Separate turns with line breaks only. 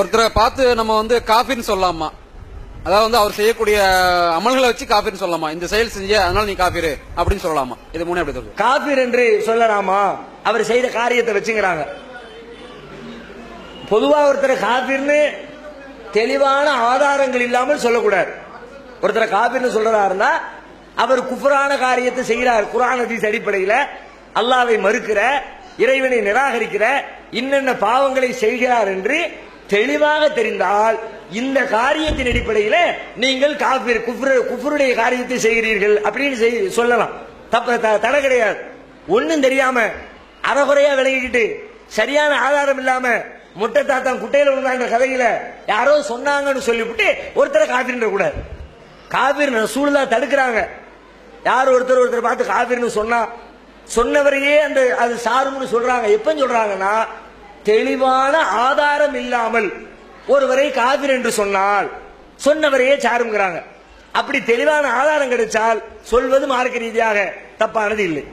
ஒருத்தரை பார்த்து நம்ம வந்து காஃபின்னு சொல்லலாமா அதாவது வந்து அவர் செய்யக்கூடிய அமல்களை வச்சு காஃபின்னு சொல்லலாமா இந்த செயல் செஞ்ச அதனால நீ காஃபிரு அப்படின்னு சொல்லலாமா? இது மூணு எப்படி சொல்லுங்க
காஃபிர் என்று சொல்லலாமா? அவர் செய்த காரியத்தை வச்சுங்கிறாங்க. பொதுவா ஒருத்தர் காஃபிர்னு தெளிவான ஆதாரங்கள் இல்லாமல் சொல்லக்கூடாது. ஒருத்தரை காஃபிர்னு சொல்றதா இருந்தா அவர் குஃபரான காரியத்தை செய்கிறார். குரான் ஹதீஸ் அடிப்படையில் அல்லாவை மறுக்கிற இறைவனை நிராகரிக்கிற இன்னென்ன பாவங்களை செய்கிறார் என்று தெளிவாக தெரிந்தால் இந்த காரியத்தின் அடிப்படையில் நீங்கள் காபீர் குஃப்ரு குஃப்ருடைய காரியத்தை செய்கிறீர்கள் அப்படின்னு செய்- சொல்லலாம். தப்பு த- தடை கிடையாது. ஒன்றும் தெரியாம அறகுறையா விளங்கிக்கிட்டு சரியான ஆதாரம் இல்லாம முட்டை தாத்தா குட்டையில விழுந்தாங்க கதையில யாரோ சொன்னாங்கன்னு சொல்லிவிட்டு ஒருத்தரை காபிர்ன்ற கூடாது. காபீர் ரசூலுல்லா தடுக்கிறாங்க. யார் ஒருத்தர் ஒருத்தர் பார்த்து காபீர்னு சொன்னா சொன்னவரையே அந்த அது சாரும்னு சொல்றாங்க. எப்ப சொல்றாங்கன்னா தெளிவான ஆதாரம் இல்லாமல் ஒருவரை காபிர் என்று சொன்னால் சொன்னவரையே சாருங்கிறாங்க. அப்படி தெளிவான ஆதாரம் கிடைச்சால் சொல்வது மார்க்க ரீதியாக தப்பானது இல்லை.